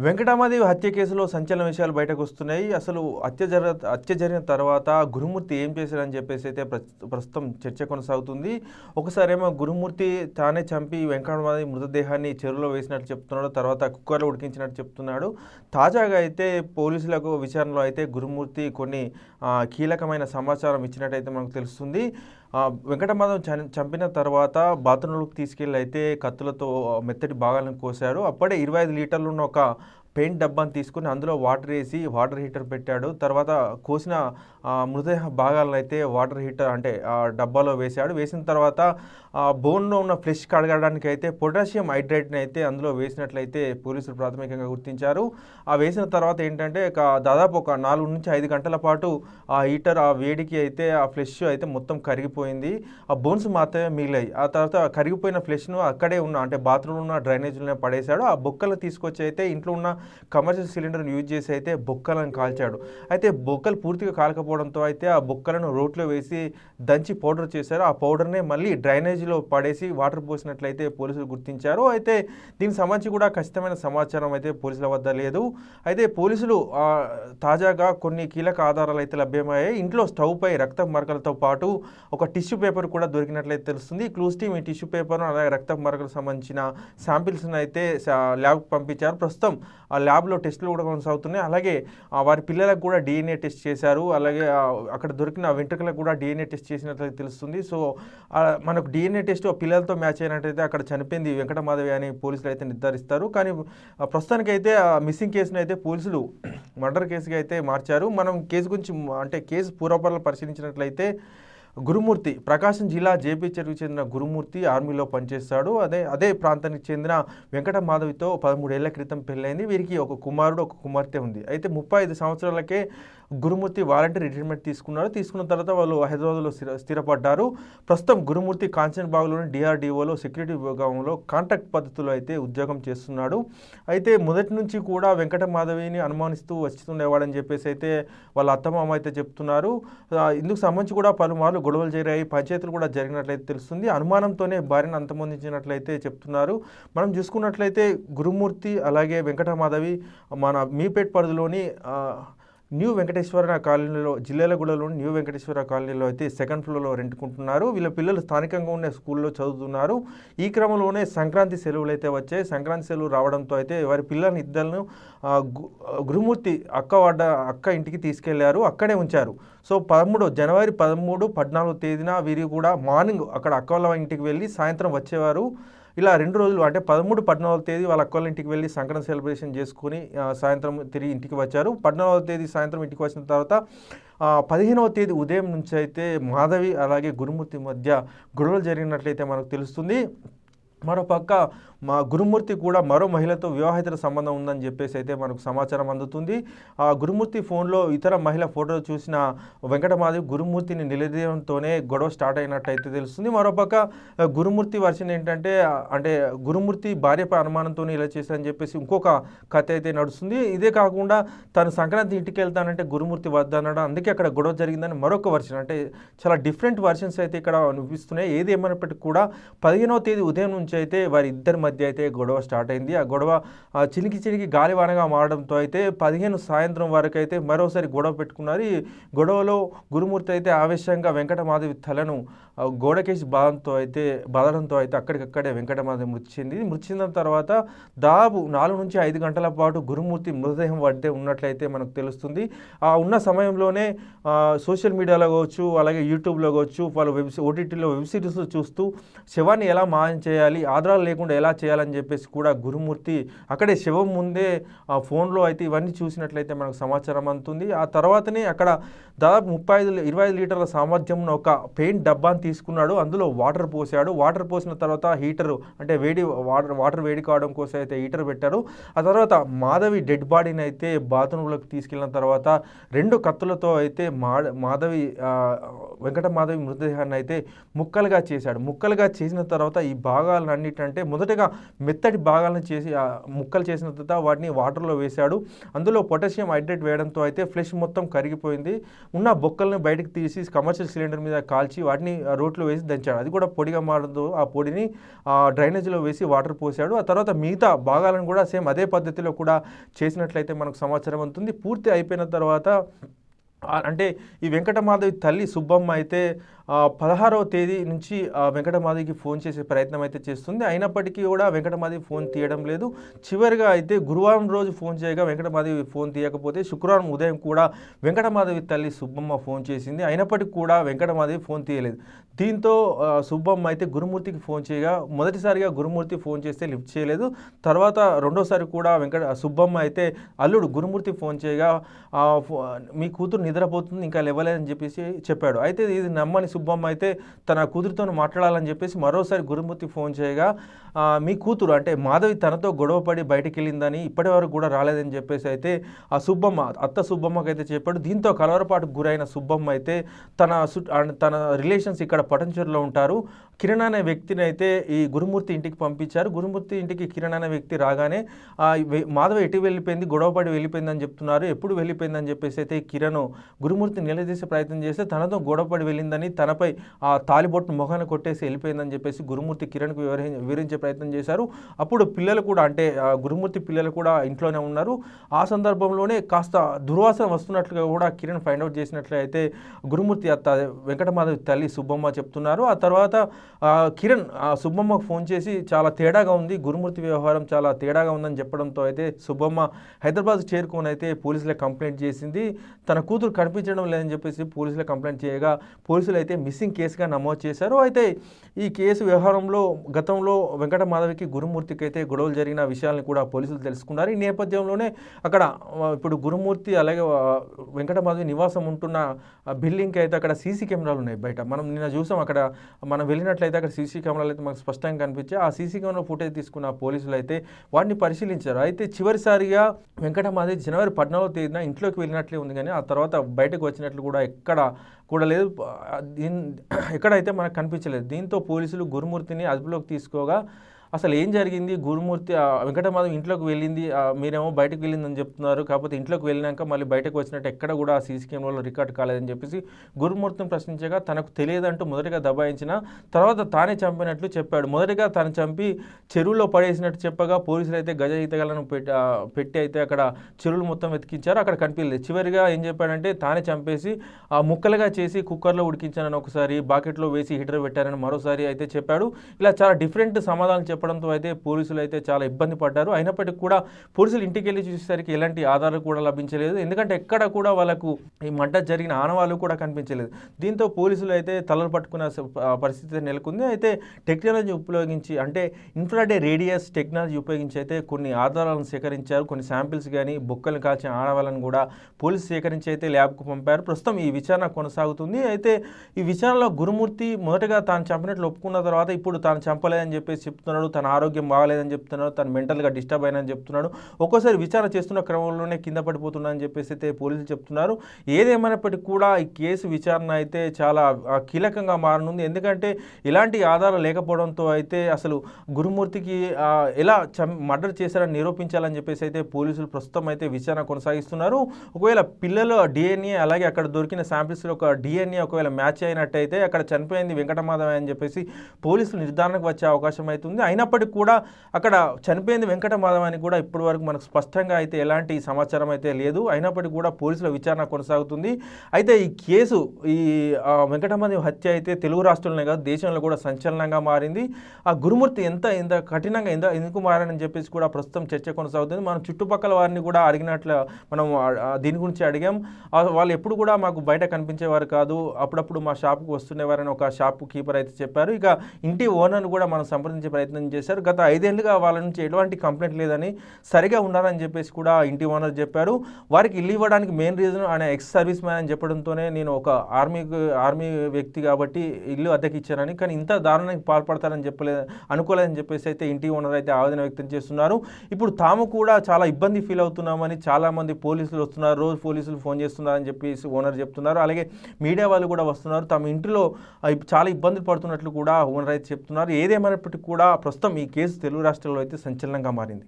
వెంకటామాదేవి హత్య కేసులో సంచలన విషయాలు బయటకు వస్తున్నాయి. అసలు హత్య జర హత్య జరిగిన తర్వాత గురుమూర్తి ఏం చేశారని చెప్పేసి అయితే ప్రస్తు- ప్రస్తుతం చర్చ కొనసాగుతుంది. ఒకసారి ఏమో గురుమూర్తి తానే చంపి వెంకటమాదేవి మృతదేహాన్ని చెరువులో వేసినట్టు చెప్తున్నాడు తర్వాత కుక్కర్లో ఉడికించినట్టు చెప్తున్నాడు. తాజాగా అయితే పోలీసులకు విచారణలో అయితే గురుమూర్తి కొన్ని కీలకమైన సమాచారం ఇచ్చినట్టయితే మనకు తెలుస్తుంది. వెంకటమాధవ్ చంపిన తర్వాత బాత్రూంలోకి తీసుకెళ్ళి అయితే కత్తులతో మెత్తటి భాగాలను కోశారు అప్పుడే ఇరవై ఐదు లీటర్లు ఉన్న ఒక పెయింట్ డబ్బాని తీసుకుని అందులో వాటర్ వేసి వాటర్ హీటర్ పెట్టాడు. తర్వాత కోసిన మృతదేహ భాగాలను అయితే వాటర్ హీటర్ అంటే ఆ డబ్బాలో వేశాడు వేసిన తర్వాత ఆ బోన్లో ఉన్న ఫ్లెష్ కడగడానికి అయితే పొటాషియం హైడ్రేట్ని అయితే అందులో వేసినట్లయితే పోలీసులు ప్రాథమికంగా గుర్తించారు. ఆ వేసిన తర్వాత ఏంటంటే ఒక దాదాపు ఒక నాలుగు నుంచి ఐదు గంటల పాటు ఆ హీటర్ ఆ వేడికి అయితే ఆ ఫ్లెష్ అయితే మొత్తం కరిగిపోయింది. ఆ బోన్స్ మాత్రమే మిగిలాయి. ఆ తర్వాత కరిగిపోయిన ఫ్లెష్ను అక్కడే ఉన్న అంటే బాత్రూంలో ఉన్న డ్రైనేజీలోనే పడేశాడు. ఆ బొక్కలు తీసుకొచ్చి అయితే ఇంట్లో ఉన్న కమర్షియల్ సిలిండర్ను యూజ్ చేసి అయితే బొక్కలను కాల్చాడు. అయితే బొక్కలు పూర్తిగా కాలకపోవడం లేకపోవడంతో అయితే ఆ బుక్కలను రోడ్లో వేసి దంచి పౌడర్ చేశారు. ఆ పౌడర్నే మళ్ళీ డ్రైనేజీలో పడేసి వాటర్ పోసినట్లయితే పోలీసులు గుర్తించారు. అయితే దీనికి సంబంధించి కూడా ఖచ్చితమైన సమాచారం అయితే పోలీసుల వద్ద లేదు. అయితే పోలీసులు తాజాగా కొన్ని కీలక ఆధారాలు అయితే లభ్యమయ్యాయి. ఇంట్లో స్టవ్ పై రక్త మరకలతో పాటు ఒక టిష్యూ పేపర్ కూడా దొరికినట్లయితే తెలుస్తుంది. క్లూస్ టీమ్ ఈ టిష్యూ పేపర్ను అలాగే రక్త మరకలకు సంబంధించిన శాంపిల్స్ని అయితే ల్యాబ్కి పంపించారు. ప్రస్తుతం ఆ ల్యాబ్లో టెస్టులు కూడా కొనసాగుతున్నాయి. అలాగే ఆ, వారి పిల్లలకు కూడా డిఎన్ఏ టెస్ట్ చేశారు. అలాగే అక్కడ దొరికిన వెంట్రుకలకు కూడా డిఎన్ఏ టెస్ట్ చేసినట్లయితే తెలుస్తుంది. సో మనకు డిఎన్ఏ టెస్ట్ ఆ పిల్లలతో మ్యాచ్ అయినట్టయితే అక్కడ చనిపోయింది వెంకటమాధవి అని పోలీసులు అయితే నిర్ధారిస్తారు. కానీ ప్రస్తుతానికి ప్రస్తుతానికైతే ఆ మిస్సింగ్ కేసును అయితే పోలీసులు మర్డర్ కేసుగా అయితే మార్చారు. మనం కేసు గురించి అంటే కేసు పూర్వపరాలు పరిశీలించినట్లయితే గురుమూర్తి ప్రకాశం జిల్లా జేపీ చెరువుకు చెందిన గురుమూర్తి ఆర్మీలో పనిచేస్తాడు. అదే అదే ప్రాంతానికి చెందిన వెంకట మాధవితో పదమూడేళ్ళ క్రితం పెళ్ళైంది. వీరికి ఒక కుమారుడు ఒక కుమార్తె ఉంది. అయితే ముప్పై ఐదు సంవత్సరాలకే గురుమూర్తి వాలంటీర్ రిటైర్మెంట్ తీసుకున్నారు. తీసుకున్న తర్వాత వాళ్ళు హైదరాబాద్లో స్థిర స్థిరపడ్డారు. ప్రస్తుతం గురుమూర్తి కాంచన్బాగ్లోని డిఆర్డిఓలో సెక్యూరిటీ విభాగంలో కాంట్రాక్ట్ పద్ధతిలో అయితే ఉద్యోగం చేస్తున్నాడు. అయితే మొదటి నుంచి కూడా వెంకట మాధవిని అనుమానిస్తూ వస్తుండేవాడని చెప్పేసి అయితే వాళ్ళ అత్తమామ అయితే చెప్తున్నారు. ఇందుకు సంబంధించి కూడా పలుమార్లు గొడవలు జరిగాయి. పంచాయతీలు కూడా జరిగినట్లయితే తెలుస్తుంది. అనుమానంతోనే భార్యను అంతమొందించినట్లయితే చెప్తున్నారు. మనం చూసుకున్నట్లయితే గురుమూర్తి అలాగే వెంకటమాధవి మన మీపేట్ పరిధిలోని న్యూ వెంకటేశ్వర కాలనీలో జిల్లేలగూడలోని న్యూ వెంకటేశ్వర కాలనీలో అయితే సెకండ్ ఫ్లోర్లో రెంట్కుంటున్నారు. వీళ్ళ పిల్లలు స్థానికంగా ఉన్న స్కూల్లో చదువుతున్నారు. ఈ క్రమంలోనే సంక్రాంతి సెలవులు అయితే వచ్చాయి. సంక్రాంతి సెలవులు రావడంతో అయితే వారి పిల్లల్ని ఇద్దరు గురుమూర్తి అక్క వాడ అక్క ఇంటికి తీసుకెళ్ళారు. అక్కడే ఉంచారు. సో పదమూడు జనవరి పదమూడు పద్నాలుగు తేదీన వీరి కూడా మార్నింగ్ అక్కడ అక్క వాళ్ళ ఇంటికి వెళ్ళి సాయంత్రం వచ్చేవారు. ఇలా రెండు రోజులు అంటే పదమూడు పద్నాలుగో తేదీ వాళ్ళ అక్కల ఇంటికి వెళ్ళి సంక్రాంతి సెలబ్రేషన్ చేసుకుని సాయంత్రం తిరిగి ఇంటికి వచ్చారు. పద్నాలుగవ తేదీ సాయంత్రం ఇంటికి వచ్చిన తర్వాత పదిహేనవ తేదీ ఉదయం నుంచి అయితే మాధవి అలాగే గురుమూర్తి మధ్య గొడవలు జరిగినట్లయితే మనకు తెలుస్తుంది. మరోపక్క మా గురుమూర్తి కూడా మరో మహిళతో వివాహితర సంబంధం ఉందని చెప్పేసి అయితే మనకు సమాచారం అందుతుంది. ఆ గురుమూర్తి ఫోన్లో ఇతర మహిళ ఫోటోలు చూసిన వెంకటమాధవి గురుమూర్తిని నిలదీయడంతోనే గొడవ స్టార్ట్ అయినట్టయితే తెలుస్తుంది. మరోపక్క గురుమూర్తి వర్షన్ ఏంటంటే అంటే గురుమూర్తి భార్యపై అనుమానంతో ఇలా చేశారని చెప్పేసి ఇంకొక కథ అయితే నడుస్తుంది. ఇదే కాకుండా తను సంక్రాంతి ఇంటికి వెళ్తానంటే గురుమూర్తి వద్దనడం అందుకే అక్కడ గొడవ జరిగిందని మరొక వర్షన్ అంటే చాలా డిఫరెంట్ వర్షన్స్ అయితే ఇక్కడ అనిపిస్తున్నాయి. ఏది ఏమైనప్పటికీ కూడా పదిహేనవ తేదీ ఉదయం నుంచి అయితే వారి ఇద్దరి మధ్య అయితే గొడవ స్టార్ట్ అయింది. ఆ గొడవ ఆ, చిలికి చిలికి గాలివానగా మారడంతో అయితే పదిహేను సాయంత్రం వరకు అయితే మరోసారి గొడవ పెట్టుకున్నారు. ఈ గొడవలో గురుమూర్తి అయితే ఆవేశంగా వెంకటమాధవి తలను గోడకేసి బాధంతో అయితే బాధడంతో అయితే అక్కడికక్కడే వెంకటమాధవి మృతి చెంది మృతి చెందిన తర్వాత దాదాపు నాలుగు నుంచి ఐదు గంటల పాటు గురుమూర్తి మృతదేహం వడ్డే ఉన్నట్లయితే మనకు తెలుస్తుంది. ఆ ఉన్న సమయంలోనే సోషల్ మీడియాలో కావచ్చు అలాగే యూట్యూబ్లో కావచ్చు వాళ్ళు వెబ్ ఓటీటీలో వెబ్ సిరీస్లో చూస్తూ శవాన్ని ఎలా మాయం చేయాలి ఆధారాలు లేకుండా ఎలా చేయాలని చెప్పేసి కూడా గురుమూర్తి అక్కడే శవం ముందే ఆ ఫోన్లో అయితే ఇవన్నీ చూసినట్లయితే మనకు సమాచారం అందుతుంది. ఆ తర్వాతనే అక్కడ దాదాపు ముప్పై ఐదు ఇరవై ఐదు లీటర్ల సామర్థ్యం ఒక పెయింట్ డబ్బాని తీసుకున్నాడు. అందులో వాటర్ పోసాడు. వాటర్ పోసిన తర్వాత హీటర్ అంటే వేడి వాటర్ వాటర్ వేడి కావడం కోసం అయితే హీటర్ పెట్టారు. ఆ తర్వాత మాధవి డెడ్ బాడీని అయితే బాత్రూంలోకి తీసుకెళ్ళిన తర్వాత రెండు కత్తులతో అయితే మాధవి వెంకట మాధవి మృతదేహాన్ని అయితే ముక్కలుగా చేశాడు. ముక్కలుగా చేసిన తర్వాత ఈ భాగాలన్నిటంటే మొదటగా మెత్తటి భాగాలను చేసి ముక్కలు చేసిన తర్వాత వాటిని వాటర్లో వేశాడు. అందులో పొటాషియం హైడ్రేట్ వేయడంతో అయితే ఫ్లెష్ మొత్తం కరిగిపోయింది. ఉన్న బొక్కలను బయటకు తీసి కమర్షియల్ సిలిండర్ మీద కాల్చి వాటిని ఆ రోట్లో వేసి దంచాడు. అది కూడా పొడిగా మారడంతో ఆ పొడిని ఆ, డ్రైనేజీలో వేసి వాటర్ పోసాడు. ఆ తర్వాత మిగతా భాగాలను కూడా సేమ్ అదే పద్ధతిలో కూడా చేసినట్లయితే మనకు సమాచారం అందుతుంది. పూర్తి అయిపోయిన తర్వాత అంటే ఈ వెంకటమాధవి తల్లి సుబ్బమ్మ అయితే పదహారవ తేదీ నుంచి వెంకటమాదికి వెంకటమాధవికి ఫోన్ చేసే ప్రయత్నం అయితే చేస్తుంది. అయినప్పటికీ కూడా వెంకటమాధవి ఫోన్ తీయడం లేదు. చివరిగా అయితే గురువారం రోజు ఫోన్ చేయగా వెంకటమాధవి ఫోన్ తీయకపోతే శుక్రవారం ఉదయం కూడా వెంకటమాధవి తల్లి సుబ్బమ్మ ఫోన్ చేసింది. అయినప్పటికీ కూడా వెంకటమాధవి ఫోన్ తీయలేదు. దీంతో సుబ్బమ్మ అయితే గురుమూర్తికి ఫోన్ చేయగా మొదటిసారిగా గురుమూర్తి ఫోన్ చేస్తే లిఫ్ట్ చేయలేదు. తర్వాత రెండోసారి కూడా వెంకట సుబ్బమ్మ అయితే అల్లుడు గురుమూర్తి ఫోన్ చేయగా ఫో- మీ కూతురు నిద్రపోతుంది ఇంకా లేవలేదని చెప్పేసి చెప్పాడు. అయితే ఇది నమ్మని సుబ్బమ్మ అయితే తన కూతురితో మాట్లాడాలని చెప్పేసి మరోసారి గురుమూర్తి ఫోన్ చేయగా మీ కూతురు అంటే మాధవి తనతో గొడవపడి బయటికి వెళ్ళిందని ఇప్పటి వరకు కూడా రాలేదని చెప్పేసి అయితే ఆ సుబ్బమ్మ అత్త సుబ్బమ్మకి అయితే చెప్పాడు. దీంతో కలవరపాటుకు గురైన సుబ్బమ్మ అయితే తన తన రిలేషన్స్ ఇక్కడ పటంచూరులో ఉంటారు. కిరణ్ అనే వ్యక్తిని అయితే ఈ గురుమూర్తి ఇంటికి పంపించారు. గురుమూర్తి ఇంటికి కిరణ్ అనే వ్యక్తి రాగానే ఆ, మాధవ ఎటు వెళ్ళిపోయింది? గొడవపడి వెళ్ళిపోయిందని చెప్తున్నారు. ఎప్పుడు వెళ్ళిపోయిందని చెప్పేసి అయితే కిరణ్ గురుమూర్తి నిలదీసే ప్రయత్నం చేస్తే తనతో గొడవపడి వెళ్ళిందని తనపై ఆ తాలిబొట్టు మొహాన్ని కొట్టేసి వెళ్ళిపోయిందని చెప్పేసి గురుమూర్తి కిరణ్కు వివరించే ప్రయత్నం చేశారు. అప్పుడు పిల్లలు కూడా అంటే గురుమూర్తి పిల్లలు కూడా ఇంట్లోనే ఉన్నారు. ఆ సందర్భంలోనే కాస్త దుర్వాసన వస్తున్నట్లుగా కూడా కిరణ్ ఫైండ్ అవుట్ చేసినట్లయితే గురుమూర్తి అత్త వెంకటమాధవి తల్లి సుబ్బమ్మ చెప్తున్నారు. ఆ తర్వాత కిరణ్ సుబ్బమ్మకు ఫోన్ చేసి చాలా తేడాగా ఉంది. గురుమూర్తి వ్యవహారం చాలా తేడాగా ఉందని చెప్పడంతో అయితే సుబ్బమ్మ హైదరాబాద్ చేరుకొని అయితే పోలీసులకు కంప్లైంట్ చేసింది. తన కూతురు కనిపించడం లేదని చెప్పేసి పోలీసులకు కంప్లైంట్ చేయగా పోలీసులు అయితే మిస్సింగ్ కేసుగా నమోదు చేశారు. అయితే ఈ కేసు వ్యవహారంలో గతంలో వెంకటమాధవికి గురుమూర్తికి అయితే గొడవలు జరిగిన విషయాలను కూడా పోలీసులు తెలుసుకున్నారు. ఈ నేపథ్యంలోనే అక్కడ ఇప్పుడు గురుమూర్తి అలాగే వెంకట వెంకటమాధవి నివాసం ఉంటున్న బిల్డింగ్కి అయితే అక్కడ సీసీ కెమెరాలు ఉన్నాయి బయట. మనం నిన్న చూసాం అక్కడ మనం వెళ్ళినట్లయితే అక్కడ సీసీ కెమెరాలు అయితే మనకు స్పష్టంగా కనిపించాయి. ఆ సీసీ కెమెరా ఫుటేజ్ తీసుకున్న పోలీసులు అయితే వాటిని పరిశీలించారు. అయితే చివరిసారిగా వెంకటమాధవి జనవరి పద్నాలుగో తేదీన ఇంట్లోకి వెళ్ళినట్లే ఉంది కానీ ఆ తర్వాత బయటకు వచ్చినట్లు కూడా ఎక్కడ కూడా లేదు. ఆ, ఎక్కడైతే మనకు కనిపించలేదు. దీంతో పోలీసులు గురుమూర్తిని అదుపులోకి తీసుకోగా అసలు ఏం జరిగింది? గురుమూర్తి వెంకటమాధవ్ ఇంట్లోకి వెళ్ళింది. మీరేమో బయటకు వెళ్ళిందని చెప్తున్నారు. కాకపోతే ఇంట్లోకి వెళ్ళినాక మళ్ళీ బయటకు వచ్చినట్టు ఎక్కడ కూడా ఆ సీసీ కెమెరాలో రికార్డ్ కాలేదని చెప్పేసి గురుమూర్తిని ప్రశ్నించగా తనకు తెలియదంటూ మొదటిగా దబాయించిన తర్వాత తానే చంపినట్లు చెప్పాడు. మొదటిగా తను చంపి చెరువులో పడేసినట్టు చెప్పగా పోలీసులు అయితే గజ ఈతగాలను పెట్టి పెట్టి అయితే అక్కడ చెరువులు మొత్తం వెతికించారు. అక్కడ కనిపించలేదు. చివరిగా ఏం చెప్పాడంటే తానే చంపేసి ఆ ముక్కలుగా చేసి కుక్కర్లో ఉడికించానని ఒకసారి బాకెట్లో వేసి హీటర్ పెట్టారని మరోసారి అయితే చెప్పాడు. ఇలా చాలా డిఫరెంట్ సమాధానం చెప్పడంతో అయితే పోలీసులు అయితే చాలా ఇబ్బంది పడ్డారు. అయినప్పటికీ కూడా పోలీసులు ఇంటికి వెళ్ళి చూసేసరికి ఎలాంటి ఆధారాలు కూడా లభించలేదు. ఎందుకంటే ఎక్కడ కూడా వాళ్ళకు ఈ మంట జరిగిన ఆనవాళ్ళు కూడా కనిపించలేదు. దీంతో పోలీసులు అయితే తలలు పట్టుకున్న పరిస్థితి నెలకొంది. అయితే టెక్నాలజీ ఉపయోగించి అంటే ఇన్ఫ్రాడే రేడియస్ టెక్నాలజీ ఉపయోగించి అయితే కొన్ని ఆధారాలను సేకరించారు. కొన్ని శాంపిల్స్ కానీ బొక్కలు కాల్చిన ఆనవాళ్ళను కూడా పోలీసు సేకరించి అయితే ల్యాబ్కు పంపారు. ప్రస్తుతం ఈ విచారణ కొనసాగుతుంది. అయితే ఈ విచారణలో గురుమూర్తి మొదటగా తాను చంపినట్లు ఒప్పుకున్న తర్వాత ఇప్పుడు తాను చంపలేదని చెప్పేసి చెప్తున్నాడు తన ఆరోగ్యం బాగాలేదని చెప్తున్నాడు తను మెంటల్గా డిస్టర్బ్ అయినని చెప్తున్నాడు. ఒక్కోసారి విచారణ చేస్తున్న క్రమంలోనే కింద పడిపోతున్నా అని చెప్పేసి అయితే పోలీసులు చెప్తున్నారు. ఏదేమైనప్పటికీ కూడా ఈ కేసు విచారణ అయితే చాలా కీలకంగా మారనుంది. ఎందుకంటే ఇలాంటి ఆధారాలు లేకపోవడంతో అయితే అసలు గురుమూర్తికి ఎలా మర్డర్ చేశారని నిరూపించాలని చెప్పేసి అయితే పోలీసులు ప్రస్తుతం అయితే విచారణ కొనసాగిస్తున్నారు. ఒకవేళ పిల్లలు డిఎన్ఏ అలాగే అక్కడ దొరికిన శాంపిల్స్లో ఒక డిఎన్ఏ ఒకవేళ మ్యాచ్ అయినట్టయితే అక్కడ చనిపోయింది వెంకటమాధవ అని చెప్పేసి పోలీసులు నిర్ధారణకు వచ్చే అవకాశం అవుతుంది అయినప్పటికీ కూడా అక్కడ చనిపోయింది వెంకట అని కూడా ఇప్పటి వరకు మనకు స్పష్టంగా అయితే ఎలాంటి సమాచారం అయితే లేదు. అయినప్పటికీ కూడా పోలీసుల విచారణ కొనసాగుతుంది. అయితే ఈ కేసు ఈ ఆ, వెంకటమాధవ హత్య అయితే తెలుగు రాష్ట్రంలోనే కాదు దేశంలో కూడా సంచలనంగా మారింది. ఆ గురుమూర్తి ఎంత ఎంత కఠినంగా ఎంత ఎందుకు మారని చెప్పేసి కూడా ప్రస్తుతం చర్చ కొనసాగుతుంది. మనం చుట్టుపక్కల వారిని కూడా అడిగినట్లు మనం దీని గురించి అడిగాం. వాళ్ళు ఎప్పుడు కూడా మాకు బయట కనిపించేవారు కాదు. అప్పుడప్పుడు మా షాప్కి వస్తుండేవారని ఒక షాప్ కీపర్ అయితే చెప్పారు. ఇక ఇంటి ఓనర్ను కూడా మనం సంప్రదించే ప్రయత్నం చేశారు. గత ఐదేళ్ళుగా వాళ్ళ నుంచి ఎటువంటి కంప్లైంట్ లేదని సరిగా ఉన్నారని చెప్పేసి కూడా ఇంటి ఓనర్ చెప్పారు. వారికి ఇల్లు ఇవ్వడానికి మెయిన్ రీజన్ ఆయన ఎక్స్ సర్వీస్ మ్యాన్ అని చెప్పడంతోనే నేను ఒక ఆర్మీ ఆర్మీ వ్యక్తి కాబట్టి ఇల్లు అద్దెకి ఇచ్చానని కానీ ఇంత దారుణానికి పాల్పడతారని చెప్పలేదు అనుకోలేదని చెప్పేసి అయితే ఇంటి ఓనర్ అయితే ఆవేదన వ్యక్తం చేస్తున్నారు. ఇప్పుడు తాము కూడా చాలా ఇబ్బంది ఫీల్ అవుతున్నామని చాలా మంది పోలీసులు వస్తున్నారు. రోజు పోలీసులు ఫోన్ చేస్తున్నారని చెప్పేసి ఓనర్ చెప్తున్నారు. అలాగే మీడియా వాళ్ళు కూడా వస్తున్నారు. తమ ఇంటిలో చాలా ఇబ్బందులు పడుతున్నట్లు కూడా ఓనర్ అయితే చెప్తున్నారు. ఏదేమైనప్పటికీ కూడా ప్రస్తుతం ప్రస్తుతం ఈ కేసు తెలుగు రాష్ట్రాల్లో అయితే సంచలనంగా మారింది.